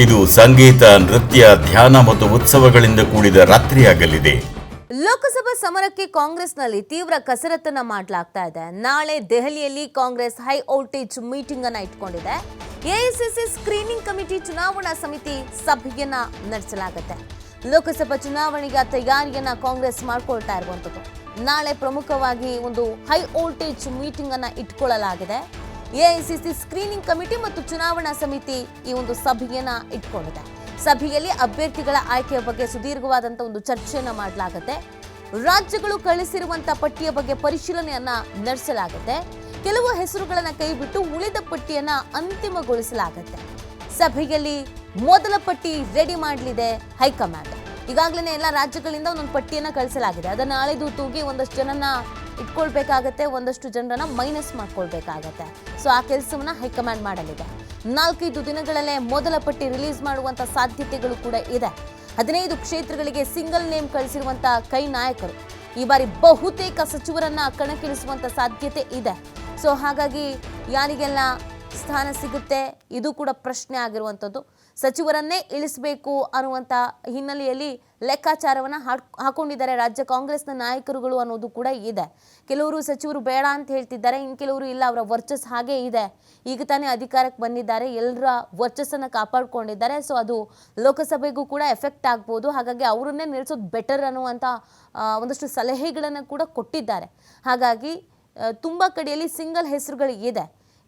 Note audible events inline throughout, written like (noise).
ಇದು ಸಂಗೀತ, ನೃತ್ಯ, ಧ್ಯಾನ ಮತ್ತು ಉತ್ಸವಗಳಿಂದ ಕೂಡಿದ ರಾತ್ರಿಯಾಗಲಿದೆ. ಲೋಕಸಭಾ ಸಮರಕ್ಕೆ ಕಾಂಗ್ರೆಸ್ನಲ್ಲಿ ತೀವ್ರ ಕಸರತ್ತನ್ನ ಮಾಡಲಾಗ್ತಾ ಇದೆ. ನಾಳೆ ದೆಹಲಿಯಲ್ಲಿ ಕಾಂಗ್ರೆಸ್ ಹೈ ವೋಲ್ಟೇಜ್ ಮೀಟಿಂಗ್ ಅನ್ನ ಇಟ್ಕೊಂಡಿದೆ ಎಐಸಿಸಿ ಸ್ಕ್ರೀನಿಂಗ್ ಕಮಿಟಿ ಚುನಾವಣಾ ಸಮಿತಿ ಸಭೆಯನ್ನ ನಡೆಸಲಾಗುತ್ತೆ. ಲೋಕಸಭಾ ಚುನಾವಣೆಗೆ ತಯಾರಿಯನ್ನ ಕಾಂಗ್ರೆಸ್ ಮಾಡ್ಕೊಳ್ತಾ ಇರುವಂತದ್ದು ನಾಳೆ ಪ್ರಮುಖವಾಗಿ ಒಂದು ಹೈ ವೋಲ್ಟೇಜ್ ಮೀಟಿಂಗ್ ಅನ್ನ ಇಟ್ಕೊಳ್ಳಲಾಗಿದೆ. ಎಐಸಿಸಿ ಸ್ಕ್ರೀನಿಂಗ್ ಕಮಿಟಿ ಮತ್ತು ಚುನಾವಣಾ ಸಮಿತಿ ಈ ಒಂದು ಸಭೆಯನ್ನ ಇಟ್ಕೊಂಡಿದೆ. ಸಭೆಯಲ್ಲಿ ಅಭ್ಯರ್ಥಿಗಳ ಆಯ್ಕೆಯ ಬಗ್ಗೆ ಸುದೀರ್ಘವಾದಂತ ಒಂದು ಚರ್ಚೆಯನ್ನ ಮಾಡಲಾಗುತ್ತೆ. ರಾಜ್ಯಗಳು ಕಳಿಸಿರುವಂಥ ಪಟ್ಟಿಯ ಬಗ್ಗೆ ಪರಿಶೀಲನೆಯನ್ನ ನಡೆಸಲಾಗುತ್ತೆ. ಕೆಲವು ಹೆಸರುಗಳನ್ನ ಕೈಬಿಟ್ಟು ಉಳಿದ ಪಟ್ಟಿಯನ್ನ ಅಂತಿಮಗೊಳಿಸಲಾಗುತ್ತೆ. ಸಭೆಯಲ್ಲಿ ಮೊದಲ ಪಟ್ಟಿ ರೆಡಿ ಮಾಡಲಿದೆ ಹೈಕಮಾಂಡ್. ಈಗಾಗಲೇ ಎಲ್ಲ ರಾಜ್ಯಗಳಿಂದ ಒಂದೊಂದು ಪಟ್ಟಿಯನ್ನ ಕಳಿಸಲಾಗಿದೆ. ಅದನ್ನ ನಾಳೆದು ತೂಗಿ ಒಂದಷ್ಟು ಜನನ ಇಟ್ಕೊಳ್ಬೇಕಾಗತ್ತೆ, ಒಂದಷ್ಟು ಜನರನ್ನ ಮೈನಸ್ ಮಾಡ್ಕೊಳ್ಬೇಕಾಗತ್ತೆ. ಸೊ ಆ ಕೆಲಸವನ್ನ ಹೈಕಮಾಂಡ್ ಮಾಡಲಿದೆ. ನಾಲ್ಕೈದು ದಿನಗಳಲ್ಲೇ ಮೊದಲ ಪಟ್ಟಿ ರಿಲೀಸ್ ಮಾಡುವಂತ ಸಾಧ್ಯತೆಗಳು ಕೂಡ ಇದೆ. ಹದಿನೈದು ಕ್ಷೇತ್ರಗಳಿಗೆ ಸಿಂಗಲ್ ನೇಮ್ ಕಳಿಸಿರುವಂತ ಕೈ ನಾಯಕರು. ಈ ಬಾರಿ ಬಹುತೇಕ ಸಚಿವರನ್ನ ಕಣಕ್ಕಿಳಿಸುವಂತ ಸಾಧ್ಯತೆ ಇದೆ. ಸೊ ಹಾಗಾಗಿ ಯಾರಿಗೆಲ್ಲ ಸ್ಥಾನ ಸಿಗುತ್ತೆ. ಇದು ಕೂಡ ಪ್ರಶ್ನೆ ಆಗಿರುವಂಥದ್ದು. ಸಚಿವರನ್ನೇ ಇಳಿಸಬೇಕು ಅನ್ನುವಂಥ ಹಿನ್ನೆಲೆಯಲ್ಲಿ ಲೆಕ್ಕಾಚಾರವನ್ನು ಹಾಕೊಂಡಿದ್ದಾರೆ ರಾಜ್ಯ ಕಾಂಗ್ರೆಸ್ನ ನಾಯಕರುಗಳು ಅನ್ನೋದು ಕೂಡ ಇದೆ. ಕೆಲವರು ಸಚಿವರು ಬೇಡ ಅಂತ ಹೇಳ್ತಿದ್ದಾರೆ ಇನ್ನು ಕೆಲವರು ಇಲ್ಲ, ಅವರ ವರ್ಚಸ್ ಹಾಗೇ ಇದೆ. ಈಗ ತಾನೇ ಅಧಿಕಾರಕ್ಕೆ ಬಂದಿದ್ದಾರೆ, ಎಲ್ಲರ ವರ್ಚಸ್ಸನ್ನು ಕಾಪಾಡಿಕೊಂಡಿದ್ದಾರೆ. ಸೊ ಅದು ಲೋಕಸಭೆಗೂ ಕೂಡ ಎಫೆಕ್ಟ್ ಆಗ್ಬೋದು. ಹಾಗಾಗಿ ಅವರನ್ನೇ ನಿಲ್ಲಿಸೋದು ಬೆಟರ್ ಅನ್ನುವಂಥ ಒಂದಷ್ಟು ಸಲಹೆಗಳನ್ನು ಕೂಡ ಕೊಟ್ಟಿದ್ದಾರೆ. ಹಾಗಾಗಿ ತುಂಬ ಕಡೆಯಲ್ಲಿ ಸಿಂಗಲ್ ಹೆಸರುಗಳು ಇದೆ.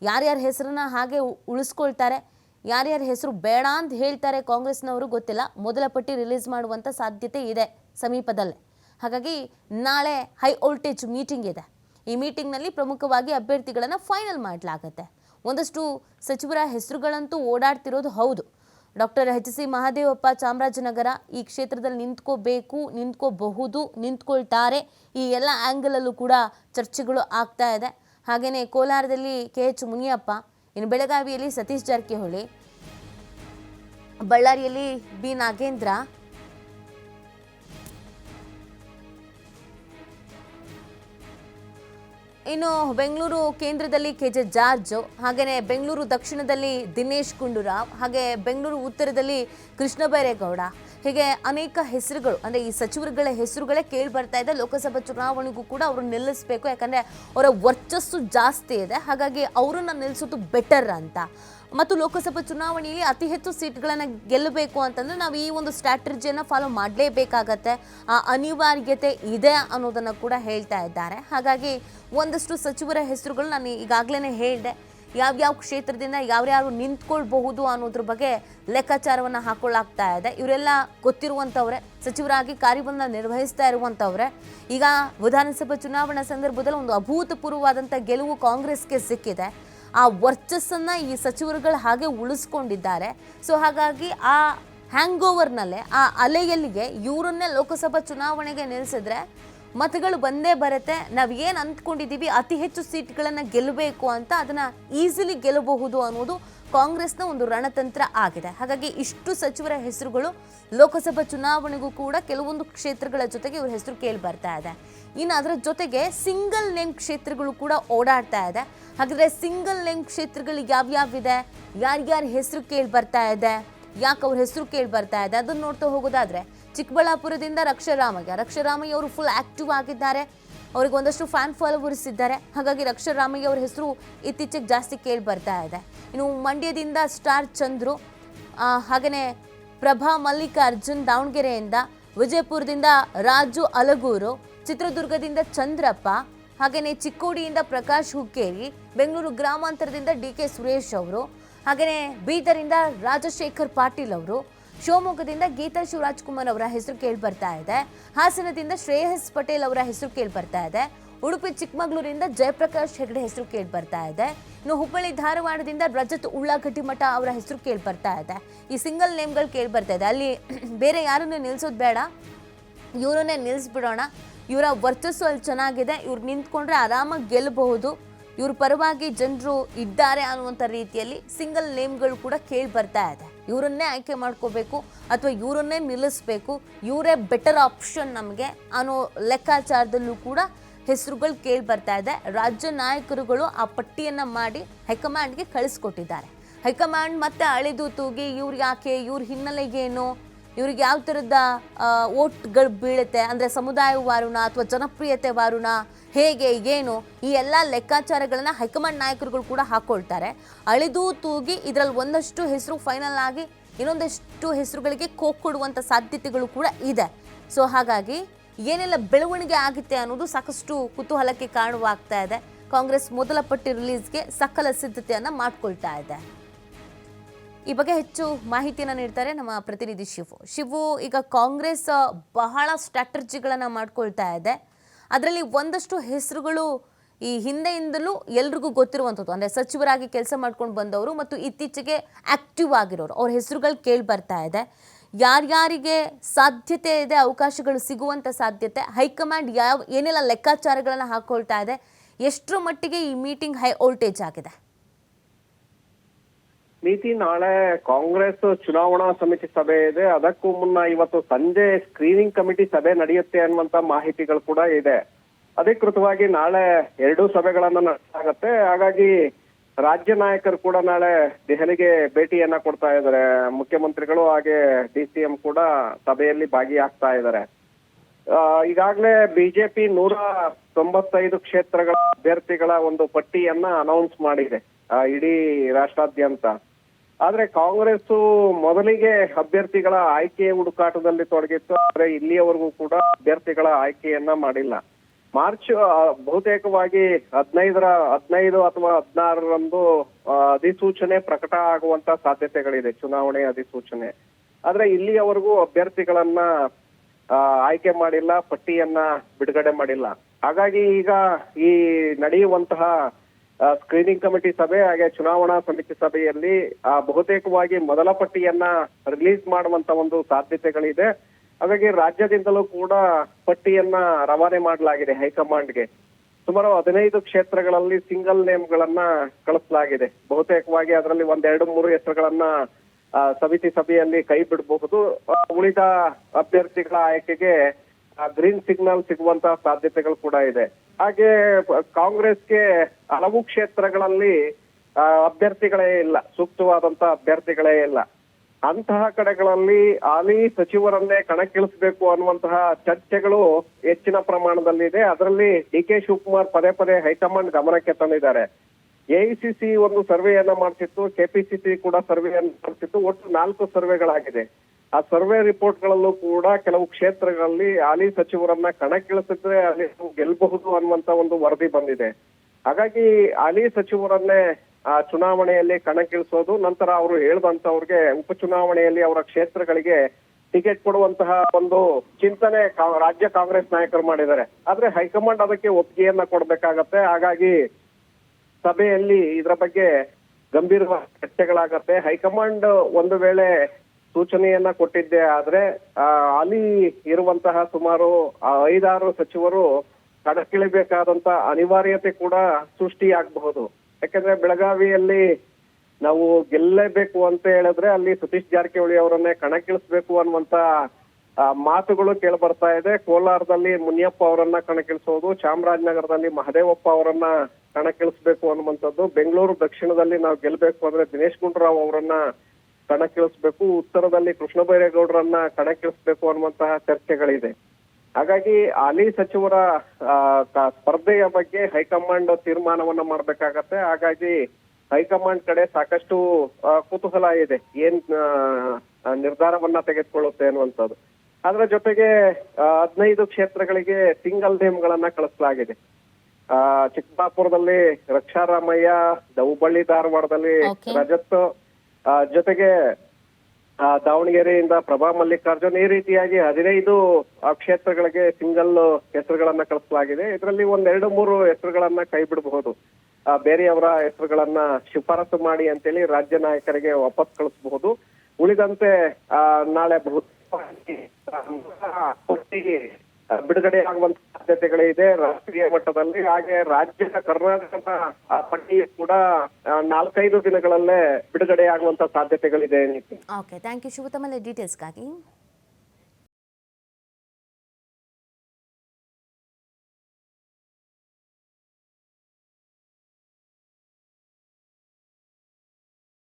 ಯಾರ್ಯಾರ ಹೆಸರನ್ನ ಹಾಗೆ ಉಳಿಸ್ಕೊಳ್ತಾರೆ, ಯಾರ್ಯಾರ ಹೆಸರು ಬೇಡ ಅಂತ ಹೇಳ್ತಾರೆ ಕಾಂಗ್ರೆಸ್ನವರು ಗೊತ್ತಿಲ್ಲ. ಮೊದಲ ಪಟ್ಟಿ ರಿಲೀಸ್ ಮಾಡುವಂಥ ಸಾಧ್ಯತೆ ಇದೆ ಸಮೀಪದಲ್ಲೇ. ಹಾಗಾಗಿ ನಾಳೆ ಹೈ ವೋಲ್ಟೇಜ್ ಮೀಟಿಂಗ್ ಇದೆ. ಈ ಮೀಟಿಂಗ್ನಲ್ಲಿ ಪ್ರಮುಖವಾಗಿ ಅಭ್ಯರ್ಥಿಗಳನ್ನು ಫೈನಲ್ ಮಾಡಲಾಗತ್ತೆ. ಒಂದಷ್ಟು ಸಚಿವರ ಹೆಸರುಗಳಂತೂ ಓಡಾಡ್ತಿರೋದು ಹೌದು. Doctor H C Mahadevappa Chamarajanagar ಈ ಕ್ಷೇತ್ರದಲ್ಲಿ ನಿಂತ್ಕೋಬೇಕು, ನಿಂತ್ಕೋಬಹುದು, ನಿಂತ್ಕೊಳ್ತಾರೆ. ಈ ಎಲ್ಲ ಆ್ಯಂಗಲಲ್ಲೂ ಕೂಡ ಚರ್ಚೆಗಳು ಆಗ್ತಾ ಇದೆ. ಹಾಗೆಯೇ ಕೋಲಾರದಲ್ಲಿ ಕೆ ಎಚ್ ಮುನಿಯಪ್ಪ ಇನ್ನು ಬೆಳಗಾವಿಯಲ್ಲಿ ಸತೀಶ್ ಜಾರಕಿಹೊಳಿ ಬಳ್ಳಾರಿಯಲ್ಲಿ ಬಿ ನಾಗೇಂದ್ರ ಇನ್ನು ಬೆಂಗಳೂರು ಕೇಂದ್ರದಲ್ಲಿ ಕೆ ಜೆ ಜಾರ್ಜ್ ಹಾಗೆಯೇ ಬೆಂಗಳೂರು ದಕ್ಷಿಣದಲ್ಲಿ ದಿನೇಶ್ ಗುಂಡೂರಾವ್, ಹಾಗೆ ಬೆಂಗಳೂರು ಉತ್ತರದಲ್ಲಿ ಕೃಷ್ಣ ಬೈರೇಗೌಡ. ಹೀಗೆ ಅನೇಕ ಹೆಸರುಗಳು, ಅಂದರೆ ಈ ಸಚಿವರುಗಳ ಹೆಸರುಗಳೇ ಕೇಳಿ ಬರ್ತಾ ಇದೆ. ಲೋಕಸಭಾ ಚುನಾವಣೆಗೂ ಕೂಡ ಅವರು ನಿಲ್ಲಿಸಬೇಕು, ಯಾಕಂದರೆ ಅವರ ವರ್ಚಸ್ಸು ಜಾಸ್ತಿ ಇದೆ. ಹಾಗಾಗಿ ಅವರನ್ನು ನಿಲ್ಲಿಸೋದು ಬೆಟರ್ ಅಂತ. ಮತ್ತು ಲೋಕಸಭಾ ಚುನಾವಣೆಯಲ್ಲಿ ಅತಿ ಹೆಚ್ಚು ಸೀಟ್ಗಳನ್ನು ಗೆಲ್ಲಬೇಕು ಅಂತಂದ್ರೆ ನಾವು ಈ ಒಂದು ಸ್ಟ್ರಾಟಜಿಯನ್ನು ಫಾಲೋ ಮಾಡಲೇಬೇಕಾಗತ್ತೆ. ಆ ಅನಿವಾರ್ಯತೆ ಇದೆ ಅನ್ನೋದನ್ನು ಕೂಡ ಹೇಳ್ತಾ ಇದ್ದಾರೆ. ಹಾಗಾಗಿ ಒಂದಷ್ಟು ಸಚಿವರ ಹೆಸರುಗಳು ನಾನು ಈಗಾಗಲೇ ಹೇಳಿದೆ. ಯಾವ್ಯಾವ ಕ್ಷೇತ್ರದಿಂದ ಯಾವ್ಯಾರು ನಿಂತ್ಕೊಳ್ಬಹುದು ಅನ್ನೋದ್ರ ಬಗ್ಗೆ ಲೆಕ್ಕಾಚಾರವನ್ನು ಹಾಕೊಳ್ಳಾಗ್ತಾ ಇದೆ. ಇವರೆಲ್ಲ ಗೊತ್ತಿರುವಂಥವ್ರೆ ಸಚಿವರಾಗಿ ಕಾರ್ಯವನ್ನು ನಿರ್ವಹಿಸ್ತಾ ಇರುವಂಥವ್ರೆ ಈಗ ವಿಧಾನಸಭಾ ಚುನಾವಣಾ ಸಂದರ್ಭದಲ್ಲಿ ಒಂದು ಅಭೂತಪೂರ್ವವಾದಂಥ ಗೆಲುವು ಕಾಂಗ್ರೆಸ್ಗೆ ಸಿಕ್ಕಿದೆ. ಆ ವರ್ಚಸ್ಸನ್ನ ಈ ಸಚಿವರುಗಳು ಹಾಗೆ ಉಳಿಸ್ಕೊಂಡಿದ್ದಾರೆ. ಸೊ ಹಾಗಾಗಿ ಆ ಹ್ಯಾಂಗ್ ಓವರ್ನಲ್ಲೇ ಆ ಅಲೆಯಲ್ಲಿಗೆ ಇವರನ್ನೇ ಲೋಕಸಭಾ ಚುನಾವಣೆಗೆ ನಿಲ್ಲಿಸಿದ್ರೆ ಮತಗಳು ಬಂದೇ ಬರುತ್ತೆ. ನಾವು ಏನು ಅಂದ್ಕೊಂಡಿದ್ದೀವಿ ಅತಿ ಹೆಚ್ಚು ಸೀಟ್ಗಳನ್ನು ಗೆಲ್ಲಬೇಕು ಅಂತ ಅದನ್ನು ಈಸಿಲಿ ಗೆಲ್ಲಬಹುದು ಅನ್ನೋದು ಕಾಂಗ್ರೆಸ್ನ ಒಂದು ರಣತಂತ್ರ ಆಗಿದೆ. ಹಾಗಾಗಿ ಇಷ್ಟು ಸಚಿವರ ಹೆಸರುಗಳು ಲೋಕಸಭಾ ಚುನಾವಣೆಗೂ ಕೂಡ ಕೆಲವೊಂದು ಕ್ಷೇತ್ರಗಳ ಜೊತೆಗೆ ಇವ್ರ ಹೆಸರು ಕೇಳಿ ಬರ್ತಾ ಇದೆ. ಇನ್ನು ಅದರ ಜೊತೆಗೆ ಸಿಂಗಲ್ ನೇಮ್ ಕ್ಷೇತ್ರಗಳು ಕೂಡ ಓಡಾಡ್ತಾ ಇದೆ. ಹಾಗಾದ್ರೆ ಸಿಂಗಲ್ ನೇಮ್ ಕ್ಷೇತ್ರಗಳು ಯಾವ್ಯಾವಿದೆ ಯಾರ್ಯಾರ ಹೆಸರು ಕೇಳಿ ಬರ್ತಾ ಇದೆ? ಯಾಕೆ ಅವ್ರ ಹೆಸರು ಕೇಳಿ ಬರ್ತಾ ಇದೆ? ಅದನ್ನ ನೋಡ್ತಾ ಹೋಗೋದಾದ್ರೆ ಚಿಕ್ಕಬಳ್ಳಾಪುರದಿಂದ ರಕ್ಷರಾಮಯ್ಯ ರಕ್ಷರಾಮಯ್ಯ ಅವರು ಫುಲ್ ಆಕ್ಟಿವ್ ಆಗಿದ್ದಾರೆ. ಅವ್ರಿಗೆ ಒಂದಷ್ಟು ಫ್ಯಾನ್ ಫಾಲೋವರ್ಸ್ ಇದ್ದಾರೆ. ಹಾಗಾಗಿ ರಕ್ಷರಾಮಯ್ಯ ಅವ್ರ ಹೆಸರು ಇತ್ತೀಚೆಗೆ ಜಾಸ್ತಿ ಕೇಳಿ ಬರ್ತಾ ಇದೆ. ಇನ್ನು ಮಂಡ್ಯದಿಂದ ಸ್ಟಾರ್ ಚಂದ್ರು ಹಾಗೆಯೇ ಪ್ರಭಾ ಮಲ್ಲಿಕಾರ್ಜುನ್ ದಾವಣಗೆರೆಯಿಂದ, ವಿಜಯಪುರದಿಂದ ರಾಜು ಅಲಗೂರು, ಚಿತ್ರದುರ್ಗದಿಂದ ಚಂದ್ರಪ್ಪ ಹಾಗೆಯೇ ಚಿಕ್ಕೋಡಿಯಿಂದ ಪ್ರಕಾಶ್ ಹುಕ್ಕೇರಿ, ಬೆಂಗಳೂರು ಗ್ರಾಮಾಂತರದಿಂದ ಡಿ ಕೆ ಸುರೇಶ್ ಅವರು ಹಾಗೆಯೇ ಬೀದರಿಂದ ರಾಜಶೇಖರ್ ಪಾಟೀಲ್ ಅವರು ಶಿವಮೊಗ್ಗದಿಂದ ಗೀತಾ ಶಿವರಾಜ್ಕುಮಾರ್ ಅವರ ಹೆಸರು ಕೇಳಿ ಬರ್ತಾ ಇದೆ. ಹಾಸನದಿಂದ ಶ್ರೇಯಸ್ ಪಟೇಲ್ ಅವರ ಹೆಸರು ಕೇಳಿ ಬರ್ತಾ ಇದೆ. ಉಡುಪಿ ಚಿಕ್ಕಮಗಳೂರಿಂದ ಜಯಪ್ರಕಾಶ್ ಹೆಗಡೆ ಹೆಸರು ಕೇಳಿ ಬರ್ತಾ ಇದೆ. ಇನ್ನು ಹುಬ್ಬಳ್ಳಿ ಧಾರವಾಡದಿಂದ ರಜತ್ ಉಳ್ಳಾಗಡ್ಡಿಮಠ ಅವರ ಹೆಸರು ಕೇಳಿ ಬರ್ತಾ ಇದೆ. ಈ ಸಿಂಗಲ್ ನೇಮ್ಗಳು ಕೇಳಿ ಬರ್ತಾ ಇದೆ. ಅಲ್ಲಿ (clears throat) ಬೇರೆ ಯಾರನ್ನು ನಿಲ್ಸೋದು ಬೇಡ. ಇವರನ್ನೇ ನಿಲ್ಲಿಸ್ಬಿಡೋಣ ಇವರ ವರ್ಚಸ್ಸು ಅಲ್ಲಿ ಚೆನ್ನಾಗಿದೆ. ಇವ್ರು ನಿಂತ್ಕೊಂಡ್ರೆ ಆರಾಮಾಗಿ ಗೆಲ್ಲಬಹುದು ಇವ್ರ ಪರವಾಗಿ ಜನರು ಇದ್ದಾರೆ ಅನ್ನುವಂಥ ರೀತಿಯಲ್ಲಿ ಸಿಂಗಲ್ ನೇಮ್ಗಳು ಕೂಡ ಕೇಳಿ ಬರ್ತಾ ಇದೆ. ಇವರನ್ನೇ ಆಯ್ಕೆ ಮಾಡ್ಕೋಬೇಕು ಅಥವಾ ಇವರನ್ನೇ ನಿಲ್ಲಿಸ್ಬೇಕು. ಇವರೇ ಬೆಟರ್ ಆಪ್ಷನ್ ನಮಗೆ ಅನ್ನೋ ಲೆಕ್ಕಾಚಾರದಲ್ಲೂ ಕೂಡ ಹೆಸರುಗಳು ಕೇಳಿ ಬರ್ತಾ ಇದೆ. ರಾಜ್ಯ ನಾಯಕರುಗಳು ಆ ಪಟ್ಟಿಯನ್ನು ಮಾಡಿ ಹೈಕಮಾಂಡ್ಗೆ ಕಳಿಸ್ಕೊಟ್ಟಿದ್ದಾರೆ. ಹೈಕಮಾಂಡ್ ಮತ್ತೆ ಅಳೆದು ತೂಗಿ ಇವ್ರು ಯಾಕೆ, ಇವ್ರ ಹಿನ್ನೆಲೆಗೇನು? ಇವ್ರಿಗೆ ಯಾವ ಥರದ ಓಟ್ಗಳು ಬೀಳುತ್ತೆ? ಅಂದರೆ ಸಮುದಾಯ ವಾರುನ ಅಥವಾ ಜನಪ್ರಿಯತೆ ವಾರುನ ಹೇಗೆ, ಏನು? ಈ ಎಲ್ಲ ಲೆಕ್ಕಾಚಾರಗಳನ್ನು ಹೈಕಮಾಂಡ್ ನಾಯಕರುಗಳು ಕೂಡ ಹಾಕ್ಕೊಳ್ತಾರೆ ಅಳಿದು ತೂಗಿ ಇದರಲ್ಲಿ ಒಂದಷ್ಟು ಹೆಸರು ಫೈನಲ್ ಆಗಿ ಇನ್ನೊಂದಷ್ಟು ಹೆಸರುಗಳಿಗೆ ಕೊಡುವಂಥ ಸಾಧ್ಯತೆಗಳು ಕೂಡ ಇದೆ. ಸೊ ಹಾಗಾಗಿ ಏನೆಲ್ಲ ಬೆಳವಣಿಗೆ ಆಗುತ್ತೆ ಅನ್ನೋದು ಸಾಕಷ್ಟು ಕುತೂಹಲಕ್ಕೆ ಕಾರಣವಾಗ್ತಾ ಇದೆ. ಕಾಂಗ್ರೆಸ್ ಮೊದಲ ಪಟ್ಟಿ ರಿಲೀಸ್ಗೆ ಸಕಲ ಸಿದ್ಧತೆಯನ್ನ ಮಾಡ್ಕೊಳ್ತಾ ಇದೆ. ಈ ಬಗ್ಗೆ ಹೆಚ್ಚು ಮಾಹಿತಿಯನ್ನು ನೀಡ್ತಾರೆ ನಮ್ಮ ಪ್ರತಿನಿಧಿ ಶಿವು. ಶಿವು, ಈಗ ಕಾಂಗ್ರೆಸ್ ಬಹಳ ಸ್ಟ್ರಾಟಜಿಗಳನ್ನು ಮಾಡ್ಕೊಳ್ತಾ ಇದೆ. ಅದರಲ್ಲಿ ಒಂದಷ್ಟು ಹೆಸರುಗಳು ಈ ಹಿಂದೆಯಿಂದಲೂ ಎಲ್ರಿಗೂ ಗೊತ್ತಿರುವಂಥದ್ದು. ಅಂದರೆ ಸಚಿವರಾಗಿ ಕೆಲಸ ಮಾಡ್ಕೊಂಡು ಬಂದವರು ಮತ್ತು ಇತ್ತೀಚೆಗೆ ಆಕ್ಟಿವ್ ಆಗಿರೋರು. ಅವ್ರ ಹೆಸರುಗಳು ಕೇಳಿ ಬರ್ತಾ ಇದೆ. ಯಾರ್ಯಾರಿಗೆ ಸಾಧ್ಯತೆ ಇದೆ, ಅವಕಾಶಗಳು ಸಿಗುವಂಥ ಸಾಧ್ಯತೆ, ಹೈಕಮಾಂಡ್ ಯಾವ ಏನೆಲ್ಲ ಲೆಕ್ಕಾಚಾರಗಳನ್ನು ಹಾಕೊಳ್ತಾ ಇದೆ, ಎಷ್ಟರ ಮಟ್ಟಿಗೆ ಈ ಮೀಟಿಂಗ್ ಹೈ ವೋಲ್ಟೇಜ್ ಆಗಿದೆ? ನೀತಿ ನಾಳೆ ಕಾಂಗ್ರೆಸ್ ಚುನಾವಣಾ ಸಮಿತಿ ಸಭೆ ಇದೆ. ಅದಕ್ಕೂ ಮುನ್ನ ಇವತ್ತು ಸಂಜೆ ಸ್ಕ್ರೀನಿಂಗ್ ಕಮಿಟಿ ಸಭೆ ನಡೆಯುತ್ತೆ ಅನ್ನುವಂತ ಮಾಹಿತಿಗಳು ಕೂಡ ಇದೆ. ಅಧಿಕೃತವಾಗಿ ನಾಳೆ ಎರಡೂ ಸಭೆಗಳನ್ನ ನಡೆಸಲಾಗತ್ತೆ. ಹಾಗಾಗಿ ರಾಜ್ಯ ನಾಯಕರು ಕೂಡ ನಾಳೆ ದೆಹಲಿಗೆ ಭೇಟಿಯನ್ನ ಕೊಡ್ತಾ ಇದ್ದಾರೆ. ಮುಖ್ಯಮಂತ್ರಿಗಳು ಹಾಗೆ ಡಿ ಸಿ ಕೂಡ ಸಭೆಯಲ್ಲಿ ಭಾಗಿಯಾಗ್ತಾ ಇದ್ದಾರೆ. ಈಗಾಗಲೇ ಬಿಜೆಪಿ ನೂರ ತೊಂಬತ್ತೈದು ಕ್ಷೇತ್ರಗಳ ಅಭ್ಯರ್ಥಿಗಳ ಒಂದು ಪಟ್ಟಿಯನ್ನ ಅನೌನ್ಸ್ ಮಾಡಿದೆ. ಇಡೀ ರಾಷ್ಟ್ರಾದ್ಯಂತ. ಆದ್ರೆ ಕಾಂಗ್ರೆಸ್ ಮೊದಲಿಗೆ ಅಭ್ಯರ್ಥಿಗಳ ಆಯ್ಕೆ ಹುಡುಕಾಟದಲ್ಲಿ ತೊಡಗಿತ್ತು, ಆದ್ರೆ ಇಲ್ಲಿಯವರೆಗೂ ಕೂಡ ಅಭ್ಯರ್ಥಿಗಳ ಆಯ್ಕೆಯನ್ನ ಮಾಡಿಲ್ಲ. ಮಾರ್ಚ್ ಬಹುತೇಕವಾಗಿ ಹದಿನೈದರ, ಹದಿನೈದು ಅಥವಾ ಹದಿನಾರರಂದು ಅಧಿಸೂಚನೆ ಪ್ರಕಟ ಆಗುವಂತ ಸಾಧ್ಯತೆಗಳಿದೆ, ಚುನಾವಣೆ ಅಧಿಸೂಚನೆ. ಆದ್ರೆ ಇಲ್ಲಿಯವರೆಗೂ ಅಭ್ಯರ್ಥಿಗಳನ್ನ ಆಯ್ಕೆ ಮಾಡಿಲ್ಲ, ಪಟ್ಟಿಯನ್ನ ಬಿಡುಗಡೆ ಮಾಡಿಲ್ಲ. ಹಾಗಾಗಿ ಈಗ ಈ ನಡೆಯುವಂತಹ ಸ್ಕ್ರೀನಿಂಗ್ ಕಮಿಟಿ ಸಭೆ ಹಾಗೆ ಚುನಾವಣಾ ಸಮಿತಿ ಸಭೆಯಲ್ಲಿ ಬಹುತೇಕವಾಗಿ ಮೊದಲ ಪಟ್ಟಿಯನ್ನ ರಿಲೀಸ್ ಮಾಡುವಂತ ಒಂದು ಸಾಧ್ಯತೆಗಳಿದೆ. ಹಾಗಾಗಿ ರಾಜ್ಯದಿಂದಲೂ ಕೂಡ ಪಟ್ಟಿಯನ್ನ ರವಾನೆ ಮಾಡಲಾಗಿದೆ ಹೈಕಮಾಂಡ್ಗೆ. ಸುಮಾರು ಹದಿನೈದು ಕ್ಷೇತ್ರಗಳಲ್ಲಿ ಸಿಂಗಲ್ ನೇಮ್ಗಳನ್ನ ಕಳಿಸಲಾಗಿದೆ. ಬಹುತೇಕವಾಗಿ ಅದರಲ್ಲಿ ಒಂದೆರಡು ಮೂರು ಹೆಸರುಗಳನ್ನ ಸಮಿತಿ ಸಭೆಯಲ್ಲಿ ಕೈ ಬಿಡಬಹುದು. ಉಳಿದ ಅಭ್ಯರ್ಥಿಗಳ ಆಯ್ಕೆಗೆ ಗ್ರೀನ್ ಸಿಗ್ನಲ್ ಸಿಗುವಂತಹ ಸಾಧ್ಯತೆಗಳು ಕೂಡ ಇದೆ. ಹಾಗೆ ಕಾಂಗ್ರೆಸ್ಗೆ ಹಲವು ಕ್ಷೇತ್ರಗಳಲ್ಲಿ ಅಭ್ಯರ್ಥಿಗಳೇ ಇಲ್ಲ ಸೂಕ್ತವಾದಂತ ಅಭ್ಯರ್ಥಿಗಳೇ ಇಲ್ಲ. ಅಂತಹ ಕಡೆಗಳಲ್ಲಿ ಹಾಲಿ ಸಚಿವರನ್ನೇ ಕಣಕ್ಕಿಳಿಸಬೇಕು ಅನ್ನುವಂತಹ ಚರ್ಚೆಗಳು ಹೆಚ್ಚಿನ ಪ್ರಮಾಣದಲ್ಲಿದೆ ಅದರಲ್ಲಿ ಡಿ ಕೆ ಶಿವಕುಮಾರ್ ಪದೇ ಪದೇ ಹೈಕಮಾಂಡ್ ಗಮನಕ್ಕೆ ತಂದಿದ್ದಾರೆ. ಎಐಸಿಸಿ ಒಂದು ಸರ್ವೆಯನ್ನ ಮಾಡ್ತಿತ್ತು ಕೆಪಿಸಿಸಿ ಕೂಡ ಸರ್ವೆಯನ್ನು ಮಾಡ್ತಿತ್ತು, ಒಟ್ಟು ನಾಲ್ಕು ಸರ್ವೆಗಳಾಗಿದೆ. ಆ ಸರ್ವೆ ರಿಪೋರ್ಟ್ ಗಳಲ್ಲೂ ಕೂಡ ಕೆಲವು ಕ್ಷೇತ್ರಗಳಲ್ಲಿ ಹಾಲಿ ಸಚಿವರನ್ನ ಕಣಕ್ಕಿಳಿಸಿದ್ರೆ ಅಲ್ಲಿ ಗೆಲ್ಲಬಹುದು ಅನ್ನುವಂತ ಒಂದು ವರದಿ ಬಂದಿದೆ. ಹಾಗಾಗಿ ಹಾಲಿ ಸಚಿವರನ್ನೇ, ಆ, ಚುನಾವಣೆಯಲ್ಲಿ ಕಣಕ್ಕಿಳಿಸೋದು, ನಂತರ ಅವರು ಹೇಳ್ದಂತವ್ರಿಗೆ ಉಪಚುನಾವಣೆಯಲ್ಲಿ ಅವರ ಕ್ಷೇತ್ರಗಳಿಗೆ ಟಿಕೆಟ್ ಕೊಡುವಂತಹ ಒಂದು ಚಿಂತನೆ ರಾಜ್ಯ ಕಾಂಗ್ರೆಸ್ ನಾಯಕರು ಮಾಡಿದ್ದಾರೆ. ಆದ್ರೆ ಹೈಕಮಾಂಡ್ ಅದಕ್ಕೆ ಒಪ್ಪಿಗೆಯನ್ನ ಕೊಡ್ಬೇಕಾಗತ್ತೆ. ಹಾಗಾಗಿ ಸಭೆಯಲ್ಲಿ ಇದರ ಬಗ್ಗೆ ಗಂಭೀರವಾದ ಚರ್ಚೆಗಳಾಗತ್ತೆ. ಹೈಕಮಾಂಡ್ ಒಂದು ವೇಳೆ ಸೂಚನೆಯನ್ನ ಕೊಟ್ಟಿದ್ದೆ ಆದ್ರೆ ಅಲ್ಲಿ ಇರುವಂತಹ ಸುಮಾರು ಐದಾರು ಸಚಿವರು ಕಣಕ್ಕಿಳಿಬೇಕಾದಂತ ಅನಿವಾರ್ಯತೆ ಕೂಡ ಸೃಷ್ಟಿಯಾಗಬಹುದು. ಯಾಕಂದ್ರೆ ಬೆಳಗಾವಿಯಲ್ಲಿ ನಾವು ಗೆಲ್ಲೇಬೇಕು ಅಂತ ಹೇಳಿದ್ರೆ ಅಲ್ಲಿ ಸತೀಶ್ ಜಾರಕಿಹೊಳಿ ಅವರನ್ನೇ ಕಣಕ್ಕಿಳಿಸ್ಬೇಕು ಅನ್ನುವಂತ ಮಾತುಗಳು ಕೇಳಿ ಬರ್ತಾ ಇದೆ. ಕೋಲಾರದಲ್ಲಿ ಮುನಿಯಪ್ಪ ಅವರನ್ನ ಕಣಕ್ಕಿಳಿಸೋದು, ಚಾಮರಾಜನಗರದಲ್ಲಿ ಮಹದೇವಪ್ಪ ಅವರನ್ನ ಕಣಕ್ಕಿಳಿಸ್ಬೇಕು ಅನ್ನುವಂಥದ್ದು, ಬೆಂಗಳೂರು ದಕ್ಷಿಣದಲ್ಲಿ ನಾವು ಗೆಲ್ಬೇಕು ಅಂದ್ರೆ ದಿನೇಶ್ ಗುಂಡೂರಾವ್ ಅವರನ್ನ ಕಣಕ್ಕಿಳಿಸ್ಬೇಕು ಉತ್ತರದಲ್ಲಿ ಕೃಷ್ಣ ಬೈರೇಗೌಡರನ್ನ ಕಣಕ್ಕಿಳಿಸ್ಬೇಕು ಅನ್ನುವಂತಹ ಚರ್ಚೆಗಳಿದೆ. ಹಾಗಾಗಿ ಹಾಲಿ ಸಚಿವರ ಸ್ಪರ್ಧೆಯ ಬಗ್ಗೆ ಹೈಕಮಾಂಡ್ ತೀರ್ಮಾನವನ್ನ ಮಾಡ್ಬೇಕಾಗತ್ತೆ. ಹಾಗಾಗಿ ಹೈಕಮಾಂಡ್ ಕಡೆ ಸಾಕಷ್ಟು ಕುತೂಹಲ ಇದೆ. ಏನ್ ನಿರ್ಧಾರವನ್ನ ತೆಗೆದುಕೊಳ್ಳುತ್ತೆ ಅನ್ನುವಂಥದ್ದು. ಅದರ ಜೊತೆಗೆ ಹದಿನೈದು ಕ್ಷೇತ್ರಗಳಿಗೆ ಸಿಂಗಲ್ ನೇಮ್ಗಳನ್ನ ಕಳಿಸಲಾಗಿದೆ. ಆ ಚಿಕ್ಕಬಳ್ಳಾಪುರದಲ್ಲಿ ರಕ್ಷಾರಾಮಯ್ಯ ಹುಬ್ಬಳ್ಳಿ ಧಾರವಾಡದಲ್ಲಿ ರಜತ್ ಜೊತೆಗೆ ದಾವಣಗೆರೆಯಿಂದ ಪ್ರಭಾ ಮಲ್ಲಿಕಾರ್ಜುನ್ ಈ ರೀತಿಯಾಗಿ ಹದಿನೈದು ಕ್ಷೇತ್ರಗಳಿಗೆ ಸಿಂಗಲ್ ಹೆಸರುಗಳನ್ನ ಕಳಿಸಲಾಗಿದೆ. ಇದರಲ್ಲಿ ಒಂದೆರಡು, ಮೂರು ಹೆಸರುಗಳನ್ನ ಕೈ ಬಿಡಬಹುದು ಬೇರೆಯವರ ಹೆಸರುಗಳನ್ನ ಶಿಫಾರಸು ಮಾಡಿ ಅಂತೇಳಿ ರಾಜ್ಯ ನಾಯಕರಿಗೆ ವಾಪಸ್ ಕಳಿಸಬಹುದು. ಉಳಿದಂತೆ ನಾಳೆ ಬಹುತೇಕ ಬಿಡುಗಡೆ ಆಗುವಂತ ಸಾಧ್ಯತೆಗಳಿದೆ ರಾಷ್ಟ್ರೀಯ ಮಟ್ಟದಲ್ಲಿ ಹಾಗೆ ರಾಜ್ಯದ ಕರ್ನಾಟಕದ ಪಟ್ಟಿ ಕೂಡ ನಾಲ್ಕೈದು ದಿನಗಳಲ್ಲೇ ಬಿಡುಗಡೆ ಆಗುವಂತ ಸಾಧ್ಯತೆಗಳಿದೆ ಓಕೆ ಥ್ಯಾಂಕ್ ಯು ಡೀಟೇಲ್ಸ್ಗಾಗಿ